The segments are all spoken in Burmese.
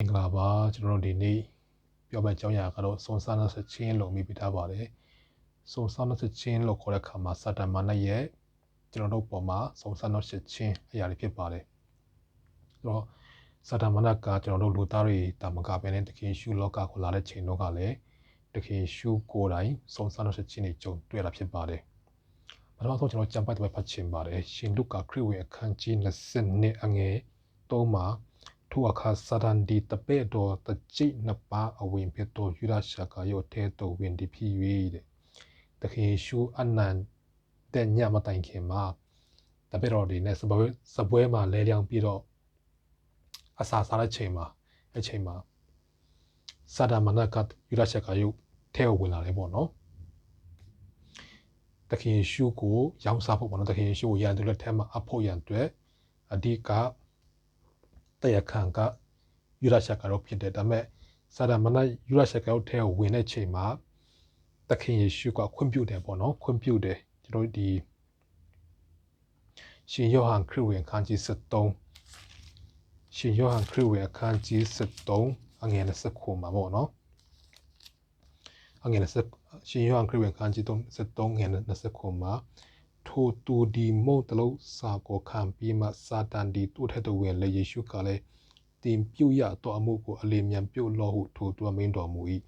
မင်္ဂလာပါကျွန်တော်တို့ဒီနေ့ပြောမယ့်အကြောင်းအရာကတော့စုံစမ်းတဲ့ချင်းလို့မိပြထားပါတယ်စုံစမ်းတဲ့ချင်းလို့ခေါ်တဲ့အခါမှာစတန်မာနရဲ့ကျွန်တော်တို့ပေါ်မှာစုံစမ်းတဲ့ချင်းအရာတွေဖြစ်ပါတယ်ဆိုတော့စတန်မာနကကျွန်တော်တို့လူသားတွေတာမကပဲနဲ့တခင်ရှုလောကကိုလာတဲ့ချိန်တော့ကလည်းတခင်ရှုကိုယ်တိုင်စုံစမ်းတဲ့ချင်းတွေကြုံတွေ့တာဖြစ်ပါတယ်ပထမဆုံးကျွန်တော်ကြံပိုက်တဲ့ဖတ်ချင်ပါတယ်ရှင်လုကာခရစ်ဝင်အခန်းကြီး20နှစ်အငယ်3မှာ ထိုအခါစာဒန်ဒီတပဲ့တော်တကြိတ်နှစ်ပါးအဝင်ဖြစ်တော်ယူရရှာကရောထဲတော်ဝင်ဒီဖြစ်၍တဲ့တခင်ရှုအနန်တဲ့ညမတိုင်ခင်မှာတပဲ့တော်ဒီနဲ့စပွဲစပွဲမှာလဲလျောင်းပြီးတော့အစာစားတဲ့ချိန်မှာအချိန်မှာစာဒန်မနကယူရရှာကရောထဲဝင်လာတယ်ပေါ့နော်တခင်ရှုကိုရောင်းစားဖို့ပေါ့နော်တခင်ရှုကိုရန်သူလက်ထက်မှာအဖို့ရန်အတွက်အဓိက တရားခံကယူရရှက်ကတော့ဖြစ်တယ်ဒါပေမဲ့စာဒမနယူရရှက်ကတော့ထဲကိုဝင်တဲ့ချိန်မှာသခင်ယေရှုကခွင့်ပြုတယ်ပေါ့နော်ခွင့်ပြုတယ်ကျွန်တော်ဒီရှင်ယောဟန်ခရစ်ဝင်အခန်းကြီး73ရှင်ယောဟန်ခရစ်ဝင်အခန်းကြီး73အငယ်29မှာပေါ့နော်အငယ်20ရှင်ယောဟန်ခရစ်ဝင်အခန်းကြီး73ငယ်29မှာ ထိုသူဒီမုတ်တလုံးစာကိုခံပြီးမှစာတန်ဒီသူ့ထက်တော်ဝင်လေယေရှုကလည်းတင်ပြုတ်ရတော်အမှုကိုအလေမြန်ပြုတ်လောဟုထိုသူအမင်းတော်မူ၏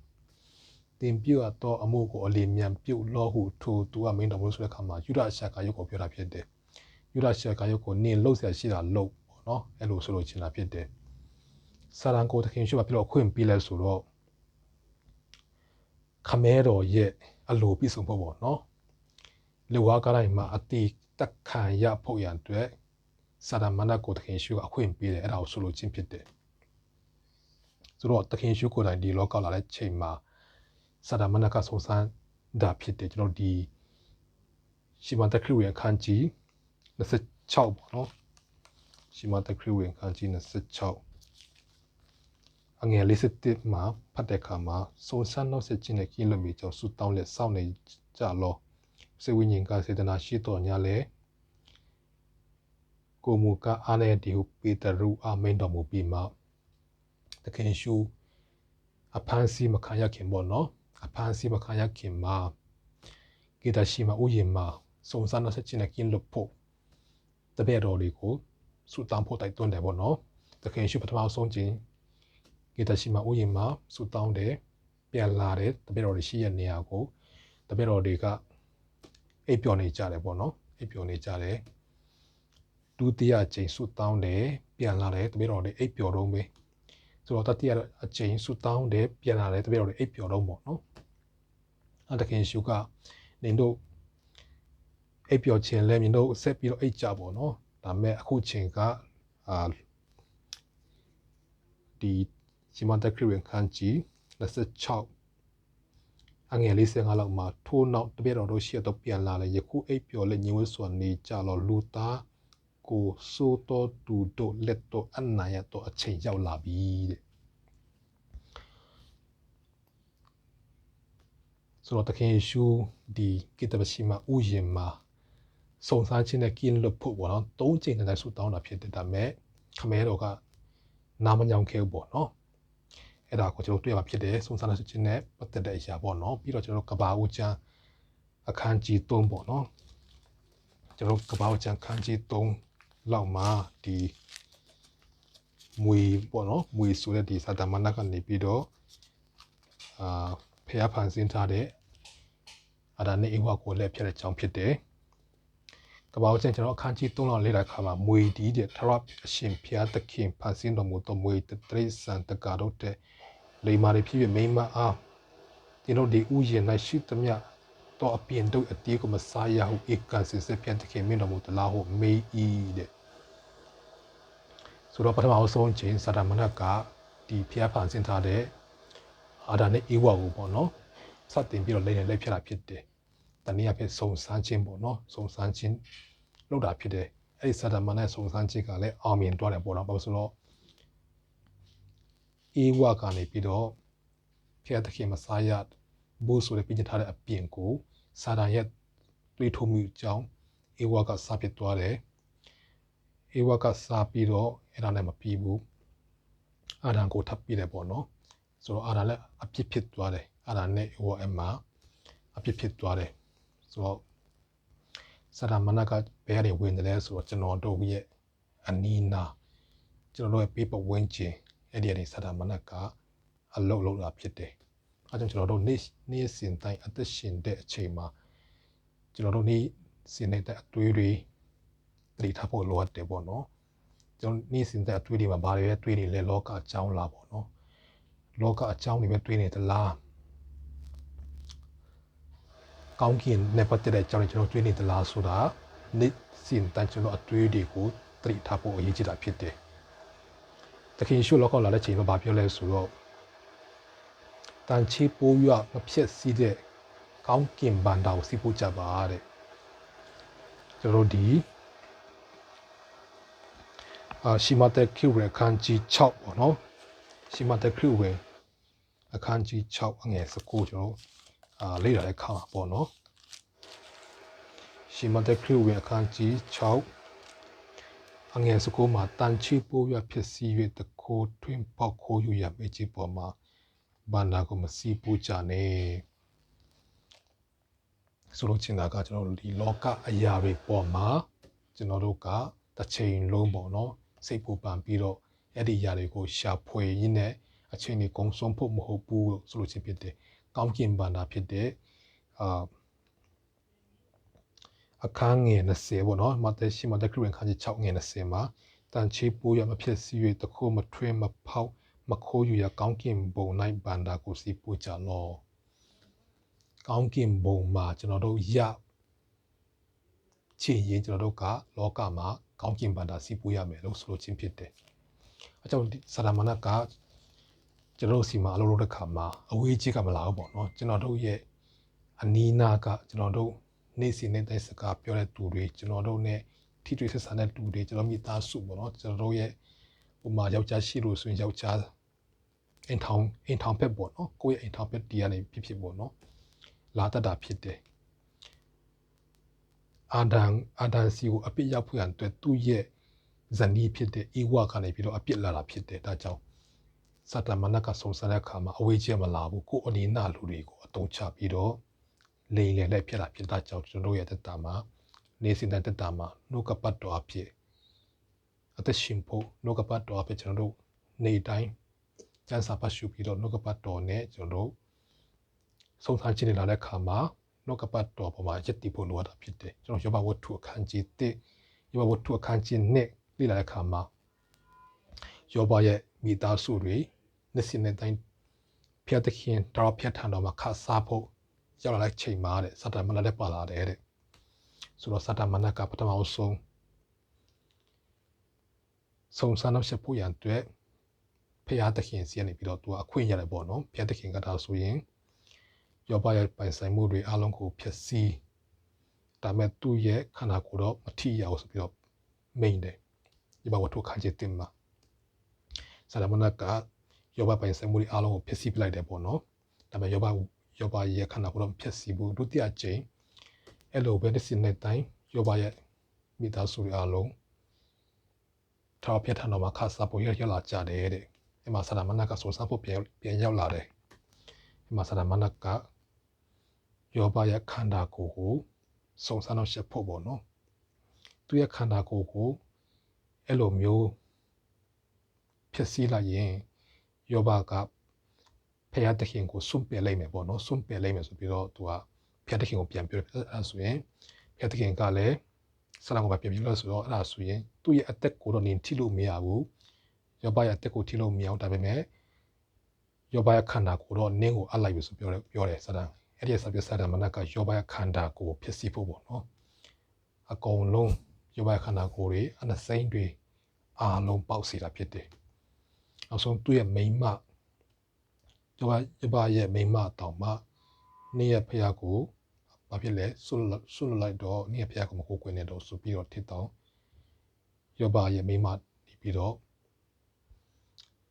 တင်ပြုတ်ရတော်အမှုကိုအလေမြန်ပြုတ်လောဟုထိုသူအမင်းတော်မူဆိုတဲ့အခါမှာယူဒရှာကရုပ်ကိုပြောတာဖြစ်တယ်ယူဒရှာကရုပ်ကိုနင်လှုပ်ဆရာရှိတာလှုပ်ပေါ့နော်အဲ့လိုဆိုလို့ချင်တာဖြစ်တယ်စာရန်ကိုတခင်ရှိမှပြတော့ခွင့်ပြီးလဲဆိုတော့ခမဲတော်ရဲ့အလိုပြည့်စုံဖို့ပေါ့နော် လူဝါကတိုင်းမှာအတိတက်ခံရဖို့ရန်အတွက်စာရမဏကိုတခင်ရှုအခွင့်ပေးတယ်အဲ့ဒါကိုဆိုလိုချင်းဖြစ်တယ်ဆိုတော့တခင်ရှုကိုယ်တိုင်ဒီလောကလာတဲ့ချိန်မှာစာရမဏကစုံစမ်းတာဖြစ်တယ်ကျွန်တော်ဒီရှီမန်တခရဝင်ခန်းကြီး26ပေါ့နော်ရှီမန်တခရဝင်ခန်းကြီး26အငယ်57မှာဖတ်တဲ့အခါမှာစုံစမ်းနောက်ဆက်ခြင်းနဲ့ကင်းလို့မြေကြောင့်ဆူတောင်းလက်စောင့်နေကြလော စေဝိညာဉ်ကစေတနာရှိတော်ညာလဲကိုမူကအားနဲ့ဒီဟုပေတရုအာမင်တော်မူပြီးမှတခင်ရှုအဖန်စီမခံရခင်ပေါ့နော်အဖန်စီမခံရခင်မှာကေတရှိမဥယျာဉ်မှာစုံစမ်းတဲ့ချင်းနဲ့ကင်းလို့ဖို့တပည့်တော်တွေကိုစုတောင်းဖို့တိုက်တွန်းတယ်ပေါ့နော်တခင်ရှုပထမဆုံးချင်းကေတရှိမဥယျာဉ်မှာစုတောင်းတယ်ပြန်လာတဲ့တပည့်တော်တွေရှိတဲ့နေရာကိုတပည့်တော်တွေက အိပ်ပျော်နေကြတယ်ပေါ့နော်အိပ်ပျော်နေကြတယ်ဒုတိယအကြိမ်ဆုတောင်းတယ်ပြန်လာတယ်တပည့်တော်တွေအိပ်ပျော်တော့မေးဆိုတော့တတိယအကြိမ်ဆုတောင်းတယ်ပြန်လာတယ်တပည့်တော်တွေအိပ်ပျော်တော့ပေါ့နော်အတခင်ရှုကနေတို့အိပ်ပျော်ခြင်းလဲမြင်တို့ဆက်ပြီးတော့အိပ်ကြပေါ့နော်ဒါမဲ့အခုချိန်ကအာဒီစီမန်တခရဝင်ခန်းကြီး26 အငယ်45လောက်မှာထိုးနောက်တပြည့်တော်တို့ရှိတော့ပြန်လာလေယခုအိပ်ပျော်လက်ညှိုးစွာနေကြတော့လူသားကိုစိုးတော်သူတို့လက်တော်အနာရတော့အချိန်ရောက်လာပြီတဲ့ဆိုတော့တခင်ယေရှုဒီကိတ္တပရှိမှာဥယျာဉ်မှာစုံစမ်းခြင်းနဲ့ကင်းလွတ်ဖို့ပေါ့နော်သုံးချိန်နဲ့ဆူတောင်းတာဖြစ်တယ်ဒါပေမဲ့ခမဲတော်ကနာမညောင်ခဲပေါ့နော် အဲ့ဒါကိုကျွန်တော်တွေ့ရမှာဖြစ်တယ်စုံစမ်းတဲ့ခြင်းနဲ့ပတ်သက်တဲ့အရာပေါ့နော်ပြီးတော့ကျွန်တော်ကဘာဦးချမ်းအခန်းကြီး3ပေါ့နော်ကျွန်တော်ကဘာဦးချမ်းအခန်းကြီး3လောက်မှာဒီမွေပေါ့နော်မွေဆိုတဲ့ဒီစာတမဏကနေပြီးတော့အာဖျားဖန်ဆင်းထားတဲ့အဒါနဲ့အဝကိုလည်းဖြစ်တဲ့အကြောင်းဖြစ်တယ်ကပောက်ချင်းကျွန်တော်အခန်းကြီး3လောက်လေ့လာခါမှာမွေဒီတဲ့ထရအရှင်ဖျားသခင်ဖန်ဆင်းတော်မူသောမွေတရိစံတကာတို့တဲ့ လိမ္မာတွေဖြစ်ဖြစ်မိမအားကျွန်တော်ဒီဥယျာဉ်၌ရှိသမျှတော့အပြင်တို့အတီးကိုမစားရဟုဧကန်စင်စစ်ပြန်တခင်မင်းတော်မူတလားဟုမေးဤတဲ့ဆိုတော့ပထမအဆုံးချင်းစာတမဏကဒီဖျားဖန်ဆင်းထားတဲ့အာဒါနဲ့ဧဝကိုပေါ့နော်စတင်ပြီးတော့လိမ့်နေလိုက်ဖြစ်တာဖြစ်တယ်တနည်းအားဖြင့်စုံစမ်းခြင်းပေါ့နော်စုံစမ်းခြင်းလုပ်တာဖြစ်တယ်အဲ့ဒီစာတမဏစုံစမ်းခြင်းကလည်းအောင်မြင်သွားတယ်ပေါ့နော်ဘာလို့ဆိုတော့ ဧဝကနေပြီးတော့ဖျားသခင်မစားရဘူးဆိုတဲ့ပြင်ထားတဲ့အပြင်ကိုစာတန်ရဲ့တွေးထိုးမှုကြောင့်ဧဝကစားဖြစ်သွားတယ်ဧဝကစားပြီးတော့အဲ့ဒါနဲ့မပြီးဘူးအာဒံကိုထပ်ပြီးတယ်ပေါ့နော်ဆိုတော့အာဒံလည်းအပြစ်ဖြစ်သွားတယ်အာဒံနဲ့ဟိုအမအပြစ်ဖြစ်သွားတယ်ဆိုတော့စရမဏကဘယ်ကနေဝင်တယ်လဲဆိုတော့ကျွန်တော်တို့ရဲ့အနီးနာကျွန်တော်တို့ရဲ့ paper ဝင်ချင် အဲ့ဒီကနေစရမဏကအလုပ်လုပ်တာဖြစ်တယ်အဲကြောင့်ကျွန်တော်တို့နေ့နေ့စဉ်တိုင်းအသက်ရှင်တဲ့အချိန်မှာကျွန်တော်တို့နေ့စဉ်နေတဲ့အသွေးတွေတတိထားဖို့လိုအပ်တယ်ပေါ့နော်ကျွန်တော်နေ့စဉ်တဲ့အသွေးတွေမှာဘာတွေလဲတွေးနေလဲလောကအကြောင်းလားပေါ့နော်လောကအကြောင်းတွေပဲတွေးနေသလားကောင်းကင်နဲ့ပတ်သက်တဲ့အကြောင်းတွေကျွန်တော်တွေးနေသလားဆိုတာနေ့စဉ်တိုင်းကျွန်တော်အသွေးတွေကိုတတိထားဖို့အရေးကြီးတာဖြစ်တယ် တခင်ရှုလောကလာတဲ့ချိန်မှာဘာပြောလဲဆိုတော့တန်ချီပိုးရမဖြစ်စီးတဲ့ကောင်းကင်ဘန္တာကိုစီးဖို့ကြပါတဲ့ကျွန်တော်ဒီအာရှိမတဲ့ခိဝရခန်းကြီး6ပေါ့နော်ရှိမတဲ့ခိဝရအခန်းကြီး6အငယ်19ကျွန်တော်အာလေ့လာတဲ့ခါမှာပေါ့နော်ရှိမတဲ့ခိဝရအခန်းကြီး6 အငယ်19မှာတန်ချီပိုးရဖြစ်စီး၍တခိုးထွင်းပေါက်ခိုးယူရမယ့်ကြီးပေါ်မှာဘာနာကိုမစီးပူကြနဲ့ဆိုလို့ချင်တာကကျွန်တော်တို့ဒီလောကအရာတွေပေါ်မှာကျွန်တော်တို့ကတစ်ချိန်လုံးပေါ့နော်စိတ်ပူပန်ပြီးတော့အဲ့ဒီအရာတွေကိုရှာဖွေရင်းနဲ့အချိန်ကြီးကုံဆုံးဖို့မဟုတ်ဘူးလို့ဆိုလို့ချင်ဖြစ်တယ်ကောင်းကင်ဘာနာဖြစ်တဲ့အာ အခန်းငယ်20ပေါ့နော်မဿဲရှိမဿဲခရစ်ဝင်ခန်းကြီး6ငယ်20မှာတန်ချေပိုးရမဖြစ်စီ၍တခိုးမထွေးမဖောက်မခိုးယူရကောင်းကင်ဘုံ၌ဗန္တာကိုစီပို့ကြလောကောင်းကင်ဘုံမှာကျွန်တော်တို့ရချင်ရင်ကျွန်တော်တို့ကလောကမှာကောင်းကင်ဗန္တာစီပို့ရမယ်လို့ဆိုလိုခြင်းဖြစ်တယ်အကြောင်းဆရာမနကကျွန်တော်တို့စီမှာအလုပ်လုပ်တဲ့ခါမှာအဝေးကြီးကမလာဘူးပေါ့နော်ကျွန်တော်တို့ရဲ့အနီးနားကကျွန်တော်တို့ နေ့စဉ်နေ့တိုင်းစကားပြောတဲ့သူတွေကျွန်တော်တို့ ਨੇ ထိတွေ့ဆက်ဆံတဲ့သူတွေကျွန်တော်မိသားစုပေါ့နော်ကျွန်တော်တို့ရဲ့ဥမာယောက်ျားရှိလို့ဆိုရင်ယောက်ျားအိမ်ထောင်အိမ်ထောင်ဖက်ပေါ့နော်ကိုယ့်ရဲ့အိမ်ထောင်ဖက်တရားနေဖြစ်ဖြစ်ပေါ့နော်လာတတ်တာဖြစ်တယ်အာဒန်အာဒန်စီကိုအပြစ်ရောက်ဖွယ်အတွက်သူ့ရဲ့ဇနီးဖြစ်တဲ့ဧဝကနေပြီးတော့အပြစ်လာတာဖြစ်တယ်ဒါကြောင့်စတမနကဆုံဆတဲ့အခါမှာအဝေးကျမလာဘူးကိုအနီနာလူတွေကိုအတုံးချပြီးတော့ လိန်လေလိုက်ဖြစ်လာဖြစ်တာကြောင့်ကျွန်တော်တို့ရဲ့တက်တာမှာနေစဉ်တဲ့တက်တာမှာနှုတ်ကပတ်တော်အဖြစ်အသက်ရှင်ဖို့နှုတ်ကပတ်တော်အဖြစ်ကျွန်တော်တို့နေတိုင်းကျန်းစာပတ်ရှုပြီးတော့နှုတ်ကပတ်တော်နဲ့ကျွန်တော်တို့ဆုံးထားခြင်းလာတဲ့အခါမှာနှုတ်ကပတ်တော်ပေါ်မှာယက်တည်ဖို့လိုအပ်တာဖြစ်တယ်ကျွန်တော်ယောဘဝတ္ထုအခန်းကြီး1ယောဘဝတ္ထုအခန်းကြီး2လေ့လာတဲ့အခါမှာယောဘရဲ့မိသားစုတွေနှစ်စဉ်နဲ့တိုင်းဖျက်သခင်တော်ဖျက်ထံတော်မှာခါစားဖို့ ရောက်လာတဲ့ချိန်မှာတဲ့စတာမဏလည်းပါလာတယ်တဲ့ဆိုတော့စတာမဏကပထမအဆုံးဆုံးစမ်းနောက်ဆက်ဖို့ရန်အတွက်ဖျားသခင်စီကနေပြီးတော့သူကအခွင့်ရတယ်ပေါ့နော်ဖျားသခင်ကဒါဆိုရင်ယောဘရဲ့ပိုင်ဆိုင်မှုတွေအလုံးကိုဖျက်ဆီးဒါမဲ့သူ့ရဲ့ခန္ဓာကိုယ်တော့မထိရအောင်ဆိုပြီးတော့မိန်တယ်ဒီဘဝထုတ်ခါချစ်တင်မှာဆရာမနကယောဘပိုင်ဆိုင်မှုတွေအလုံးကိုဖျက်ဆီးပလိုက်တယ်ပေါ့နော်ဒါပေမဲ့ယောဘ ယောဘရဲ့ခန္ဓာကိုယ်တော့ဖျက်ဆီးဘူးဒုတိယကြိမ်အဲ့လိုပဲတစ်စင်းနဲ့တိုင်းယောဘရဲ့မိသားစုတွေအလုံးထောက်ပြထန်တော့မှာခါစားပေါ်ရရလာကြတယ်တဲ့အဲ့မှာဆရာမနကဆိုစားဖို့ပြန်ပြန်ရောက်လာတယ်အဲ့မှာဆရာမနကယောဘရဲ့ခန္ဓာကိုယ်ကိုစုံစမ်းတော့ရှက်ဖို့ပေါ့နော်သူရဲ့ခန္ဓာကိုယ်ကိုအဲ့လိုမျိုးဖြစ်စည်းလိုက်ရင်ယောဘက ဖခင်တခင်ကိုစွန့်ပယ်လိုက်မယ်ပေါ့နော်စွန့်ပယ်လိုက်မယ်ဆိုပြီးတော့သူကဖခင်တခင်ကိုပြန်ပြောတယ်အဲ့ဆိုရင်ဖခင်တခင်ကလည်းဆရာကပြန်ပြောလို့ဆိုတော့အဲ့ဒါဆိုရင်သူ့ရဲ့အသက်ကိုတော့နင်ထိလို့မရဘူးယောဘရဲ့အသက်ကိုထိလို့မရအောင်ဒါပေမဲ့ယောဘရဲ့ခန္ဓာကိုတော့နင်းကိုအပ်လိုက်ပြီဆိုပြောတယ်ပြောတယ်ဆရာအဲ့ဒီဆက်ပြဆရာမနကယောဘရဲ့ခန္ဓာကိုဖြစ်စီဖို့ပေါ့နော်အကုန်လုံးယောဘရဲ့ခန္ဓာကိုယ်တွေအနစိမ့်တွေအားလုံးပေါက်စီတာဖြစ်တယ်နောက်ဆုံးသူ့ရဲ့မိမ ယောဘယောဘရဲ့မိမတောင်မှနေ့ရက်ဖះကိုဘာဖြစ်လဲဆွဆွလိုက်တော့နေ့ရက်ဖះကိုမကိုကွယ်နေတော့ဆိုပြီးတော့ထစ်တော့ယောဘရဲ့မိမနေပြီးတော့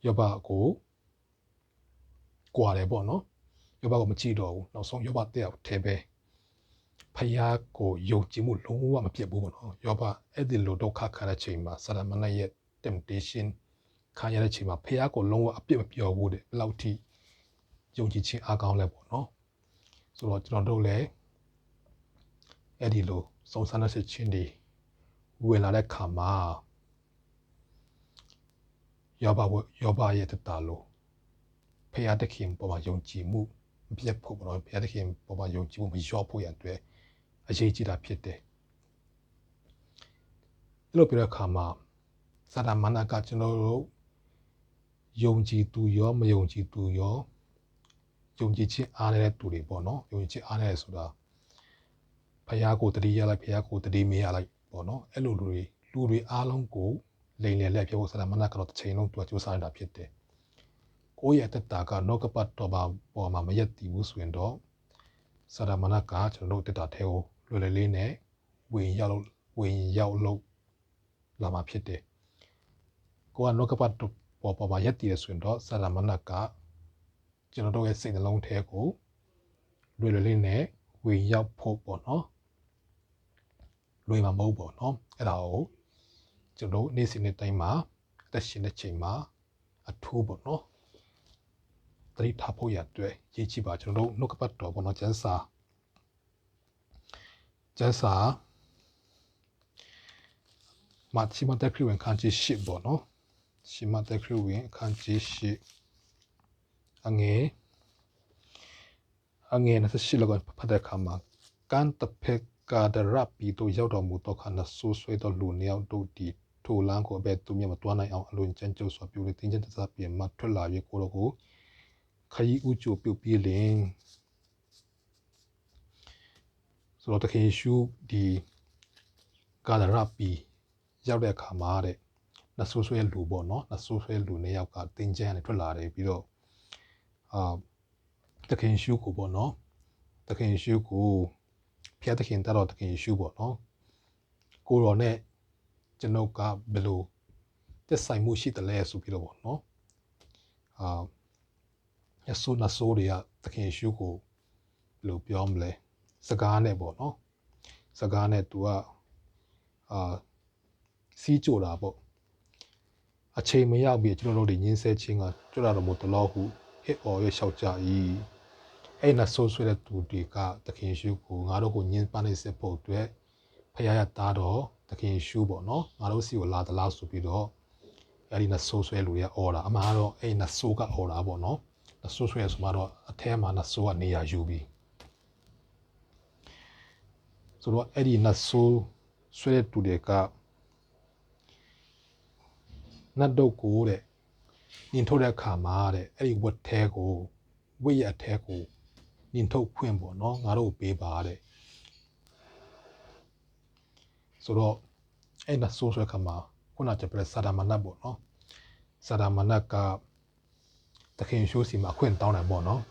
ယောဘကိုကွာတယ်ပေါ့နော်ယောဘကိုမကြည့်တော့ဘူးနောက်ဆုံးယောဘတဲ့ထဲပဲဖယားကိုယုံကြည်မှုလုံးဝမပြတ်ဘူးပေါ့နော်ယောဘအဲ့ဒီလိုဒုက္ခခံတဲ့ချိန်မှာဆရာမဏေရဲ့ temptation ခံရတဲ့ချိန်မှာဖះကိုလုံးဝအပြစ်မပြောဘူးတဲ့ဘယ်လောက်ထိ ယုံကြည်ခြင်းအားကောင်းလဲပေါ့နော်ဆိုတော့ကျွန်တော်တို့လည်းအဲ့ဒီလိုစုံစမ်းတဲ့ချင်းတွေဝင်လာတဲ့ခါမှာယောဘယောဘရဲ့တတလို့ဖះတခင်ပေါ်မှာယုံကြည်မှုမပြတ်ဖို့ပေါ့နော်ဖះတခင်ပေါ်မှာယုံကြည်မှုမလျော့ဖို့ရန်အတွက်အရေးကြီးတာဖြစ်တယ်အဲ့လိုပြောတဲ့အခါမှာစာတမဏကကျွန်တော်တို့ယုံကြည်သူရောမယုံကြည်သူရော ယုံကြည်ခြင်းအားနေတဲ့သူတွေပေါ့နော်ယုံကြည်ခြင်းအားနေတဲ့ဆိုတာဖះကိုတတိရလိုက်ဖះကိုတတိမရလိုက်ပေါ့နော်အဲ့လိုလူတွေလူတွေအားလုံးကိုလိန်လည်လက်ပြောစာတမဏကတော့တစ်ချိန်လုံးသူကစူးစမ်းနေတာဖြစ်တယ်ကိုယ့်ရဲ့အတ္တကနောက်ကပတ်တော်ပါပေါ်မှာမရက်တည်ဘူးဆိုရင်တော့စာတမဏကကျွန်တော်တို့တက်တာထဲကိုလွယ်လွယ်လေးနဲ့ဝင်ရောက်လို့ဝင်ရောက်လို့လာမှာဖြစ်တယ်ကိုကနောက်ကပတ်ပေါ်ပေါ်မှာရက်တည်ရဆိုရင်တော့စာတမဏက ကျွန်တော်တို့ရဲ့စိတ်နှလုံးထဲကိုလွယ်လွယ်လေးနဲ့ဝင်ရောက်ဖို့ပေါ့နော်လွယ်မှာမဟုတ်ပေါ့နော်အဲ့ဒါကိုကျွန်တော်နေ့စဉ်နေ့တိုင်းမှာအသက်ရှင်တဲ့ချိန်မှာအထူးပေါ့နော်တတိထားဖို့ရအတွက်ရေးကြည့်ပါကျွန်တော်တို့နှုတ်ကပတ်တော်ပေါ့နော်ကျန်းစာကျန်းစာမချိမတက်ခရဝင်ခန်းကြီးရှစ်ပေါ့နော်ရှိမတက်ခရဝင်ခန်းကြီးရှစ် အငယ်အငယ်28လောက်ကဖတ်တဲ့အခါမှာကန်တဖက်ကာဒရပီတို့ရောက်တော်မူတော့ခါနဆူဆွေးတော်လူနှစ်ယောက်တို့ဒီထိုလန်းကိုအဘဲသူမြတ်မတွားနိုင်အောင်အလွန်ကြမ်းကြုတ်စွာပြုလေတင်းချင်းတစားပြင်မထွက်လာပြီးကိုတော့ကိုခရီးဥချိုပြုတ်ပြေးလင်ဆိုတော့တခင်ရှုဒီကာဒရပီရောက်တဲ့အခါမှာတဲ့နဆူဆွဲလူပေါ့နော်နဆူဆွဲလူနှစ်ယောက်ကတင်းကျန်းနဲ့ထွက်လာတယ်ပြီးတော့ အာတခင်ရှုကိုပေါ့နော်တခင်ရှုကိုဖျက်တခင်တတော်တခင်ရှုပေါ့နော်ကိုရောနဲ့ကျွန်ုပ်ကဘယ်လိုတက်ဆိုင်မှုရှိတယ်လဲဆိုပြီးတော့ပေါ့နော်အာရဆိုးနဆိုးတွေကတခင်ရှုကိုဘယ်လိုပြောမလဲစကားနဲ့ပေါ့နော်စကားနဲ့ तू ကအာစီးကြတာပေါ့အချိန်မရောက်ပြီကျွန်တော်တို့ညင်းဆဲချင်းကကြွလာတော်မူတလို့ဟုဟစ် အော်ရလျှောက်ကြ၏အဲ့နဆိုးဆွဲတဲ့သူတွေကတခင်ရှုကိုငါတို့ကိုညင်းပန်းနေစစ်ဖို့အတွက်ဖခင်ရတာတော့တခင်ရှုပေါ့နော်ငါတို့စီကိုလာတလားဆိုပြီးတော့အဲ့ဒီနဆိုးဆွဲလူတွေကအော်တာအမှန်တော့အဲ့နဆိုးကအော်တာပေါ့နော်နဆိုးဆွဲဆိုမှတော့အထဲမှာနဆိုးကနေရာယူပြီးဆိုတော့အဲ့ဒီနဆိုးဆွဲတဲ့သူတွေကနတ်တို့ကိုတဲ့ နင်ထုတ်တဲ့အခါမှာတဲ့အဲ့ဒီဝတ်ထဲကိုဝိရအထဲကိုနင်ထုတ်ခွင့်ပေါ့နော်ငါတို့ပေးပါတဲ့ဆိုတော့အဲ့ဒါဆိုးဆွဲခါမှာခုနကပြစာဒမနတ်ပေါ့နော်စာဒမနတ်ကတခင်ရှိုးစီမှာခွင့်တောင်းတယ်ပေါ့နော်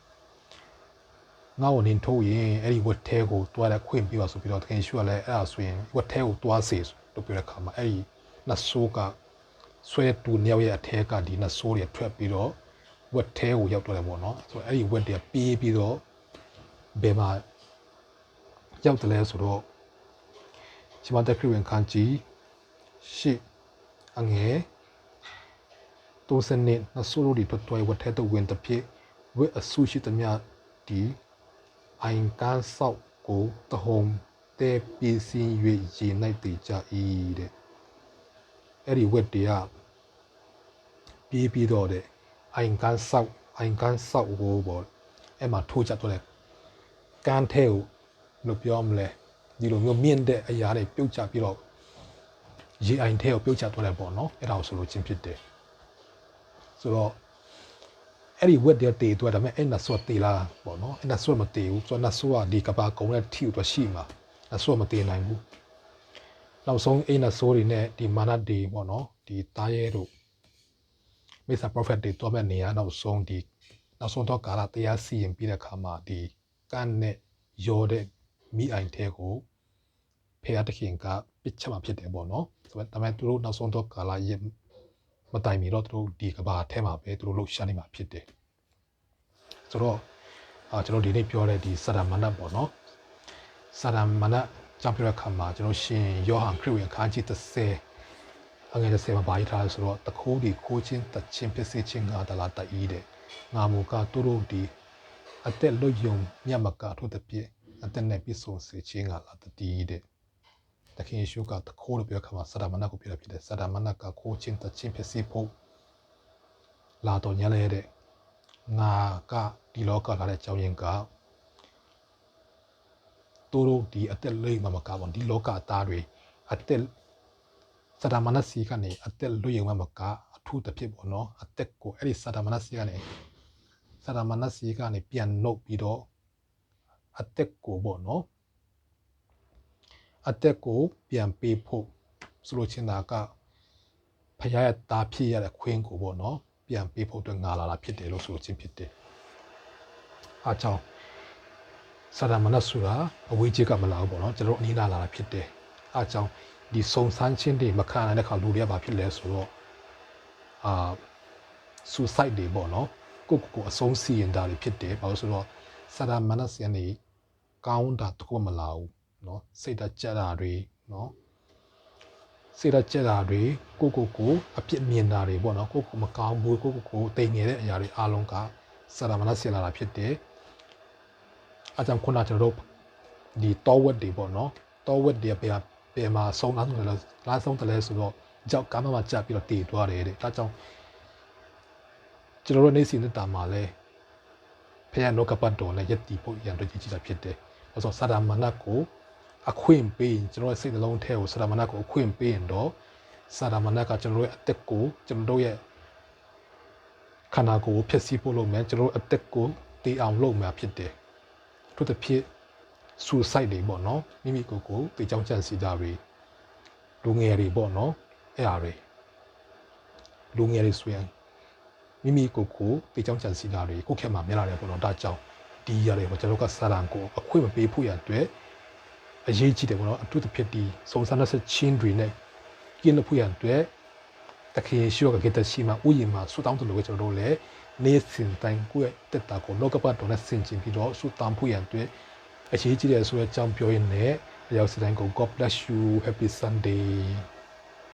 ငါ့ကိုနင်ထုတ်ရင်အဲ့ဒီဝတ်ထဲကိုတွားတဲ့ခွင့်ပြပါဆိုပြီးတော့တခင်ရှိုးကလည်းအဲ့ဒါဆိုရင်ဝတ်ထဲကိုတွားစေလို့ပြောတဲ့ခါမှာအဲ့ဒီနတ်ဆိုးက ဆွဲတူနှစ်ယောက်ရဲ့အထက်ကဒီနတ်ဆိုးတွေထွက်ပြီးတော့ဝက်ထဲကိုရောက်တော့တယ်ပေါ့နော်ဆိုတော့အဲ့ဒီဝက်တွေပြေးပြီးတော့ဘယ်မှာရောက်တယ်လဲဆိုတော့ရှင်မတက်ခရဝင်ခန်းကြီးရှစ်အငယ်တိုးစနစ်နဆိုးလို့ဒီထွက်သွားဝက်ထဲတော့ဝင်တဲ့ဖြစ်ဝက်အဆူရှိတဲ့မြဒီအိုင်ကန်ဆောက်ကိုတဟုံတဲပီစင်း၍ရေ၌တည်ကြ၏တဲ့အဲ့ဒီဝက်တွေက ပြေးပြီးတော့တဲ့အိုင်ကန်ဆောက်အိုင်ကန်ဆောက်ကိုပေါ့အဲ့မှာထိုးချတော့လေကန်ထဲကိုလို့ပြောမလဲဒီလိုမျိုးမြင့်တဲ့အရာတွေပြုတ်ချပြီးတော့ရေအိုင်ထဲကိုပြုတ်ချတော့လေပေါ့နော်အဲ့ဒါကိုဆိုလို့ချင်းဖြစ်တယ်ဆိုတော့အဲ့ဒီဝက်တဲ့တေတော့ဒါပေမဲ့အဲ့နဆော့တေလာပေါ့နော်အဲ့နဆော့မတေဘူးဆိုတော့နဆော့ကဒီကဘာကုံနဲ့ထီတော့ရှိမှာနဆော့မတေနိုင်ဘူးနောက်ဆုံးအဲ့နဆော့တွေနဲ့ဒီမာနတ်တွေပေါ့နော်ဒီတားရဲတို့ မိစ္ဆာ prophet တွေတော့မဲ့နေရာနောက်ဆုံးဒီနောက်ဆုံးတော့ကာလတရားစီရင်ပြီးတဲ့အခါမှာဒီကန့်နဲ့ရောတဲ့မိအိုင်ထဲကိုဖေရတခင်ကပစ်ချက်မှာဖြစ်တယ်ပေါ့နော်ဆိုတော့ဒါပေမဲ့သူတို့နောက်ဆုံးတော့ကာလရမတိုင်မီတော့သူတို့ဒီကဘာထဲမှာပဲသူတို့လှုပ်ရှားနေမှာဖြစ်တယ်ဆိုတော့အာကျွန်တော်ဒီနေ့ပြောတဲ့ဒီစရမဏတ်ပေါ့နော်စရမဏတ်ကြောင့်ပြောတဲ့အခါမှာကျွန်တော်ရှင်ယောဟန်ခရစ်ဝင်ခန်းကြီး30 အငယ်30မှာဘာရေးထားလဲဆိုတော့တခိုးဒီခိုးချင်းတချင်းဖြစ်စေချင်းငါတလားတဤတဲ့ငါမူကသူတို့ဒီအသက်လွတ်ယုံမြတ်မကထို့တပြည့်အသက်နဲ့ပြည့်စုံစေချင်းငါလားတတီးတဲ့တခင်ယေရှုကတခိုးလို့ပြောခါမှာစရမဏကိုပြောဖြစ်တယ်စရမဏကခိုးချင်းတချင်းဖြစ်စေဖို့လာတော်ညလဲတဲ့ငါကဒီလောကလာတဲ့အကြောင်းရင်းကသူတို့ဒီအသက်လိမ့်မှာမကဘူးဒီလောကအသားတွေအသက် စဒမနစီကနေအသက်လွတ်ရုံမှာမကအထူးတစ်ဖြစ်ပေါ့နော်အသက်ကိုအဲ့ဒီစဒမနစီကနေစဒမနစီကနေပြန်နှုတ်ပြီးတော့အသက်ကိုပေါ့နော်အသက်ကိုပြန်ပေးဖို့ဆိုလိုချင်တာကဖခင်ရဲ့တာဖြစ်ရတဲ့ခွင်းကိုပေါ့နော်ပြန်ပေးဖို့အတွက်ငါလာတာဖြစ်တယ်လို့ဆိုချင်းဖြစ်တယ်အားကြောင့်စဒမနဆိုတာအဝေးကြီးကမလာဘူးပေါ့နော်ကျွန်တော်အနည်းနာလာတာဖြစ်တယ်အားကြောင့် ဒီစုံစမ်းခြင်းတွေမခံနိုင်တဲ့ခါလူတွေကဘာဖြစ်လဲဆိုတော့အာ suicide တွေပေါ့နော်ကိုကိုကိုအဆုံးစီရင်တာတွေဖြစ်တယ်ဘာလို့ဆိုတော့စာရမနစယနေကောင်းတာတခုမလာဘူးနော်စိတ်ဓာတ်ကြက်တာတွေနော်စိတ်ဓာတ်ကြက်တာတွေကိုကိုကိုအပြစ်မြင်တာတွေပေါ့နော်ကိုကိုမကောင်းဘူးကိုကိုကိုတိမ်ငယ်တဲ့အရာတွေအားလုံးကစာရမနစယလာတာဖြစ်တယ်အကြောင်းခုနကျွန်တော်တို့ဒီတော်ဝက်တွေပေါ့နော်တော်ဝက်တွေဘယ် ပြပြမှာဆုံးလားဆိုတော့လားဆုံးတယ်လဲဆိုတော့ကြောက်ကမ်းမှာကြပ်ပြီးတော့တည်သွားတယ်တဲ့ဒါကြောင့်ကျွန်တော်တို့နေစီနေတာမှာလဲဖခင်နောကပတ်တော်နဲ့ယက်တီဖို့ရန်တို့ကြီးကြီးတာဖြစ်တယ်။အဲဆိုစာဒမနတ်ကိုအခွင့်ပေးရင်ကျွန်တော်ရဲ့စိတ်နှလုံးထဲကိုစာဒမနတ်ကိုအခွင့်ပေးရင်တော့စာဒမနတ်ကကျွန်တော်ရဲ့အသက်ကိုကျွန်တော်ရဲ့ခန္ဓာကိုယ်ကိုဖျက်ဆီးဖို့လုပ်မယ်ကျွန်တော်အသက်ကိုတည်အောင်လုပ်မှာဖြစ်တယ်။ထို့တစ်ဖြစ် suicide တွေပေါ့နော်မိမိကိုယ်ကိုတေချောင်းချန်စီတာတွေလူငယ်တွေပေါ့နော်အဲ့အားတွေလူငယ်တွေဆိုရင်မိမိကိုယ်ကိုတေချောင်းချန်စီတာတွေကိုခက်မှာမြင်လာတယ်ပေါ့နော်ဒါကြောင့်ဒီရတယ်ပေါ့ကျွန်တော်ကစာရန်ကိုအခွင့်မပေးဖို့ရအတွက်အရေးကြီးတယ်ပေါ့နော်အထူးသဖြင့်ဒီစုံစမ်းတဲ့ချင်းတွေနဲ့ကျင်းလို့ဖို့ရအတွက်တခင်ရှိရကကေတရှိမှာဥယျာဉ်မှာဆူတောင်းတယ်လို့ကျွန်တော်တို့လည်းနေ့စဉ်တိုင်းကိုယ့်တက်တာကိုလောကပတ်တော်နဲ့ဆင်ခြင်ပြီးတော့ဆူတောင်းဖို့ရအတွက် အရေးကြီးတယ်ဆိုတဲ့အကြောင်းပြောရင်းနဲ့ရောက်စတိုင်းကို God bless you happy sunday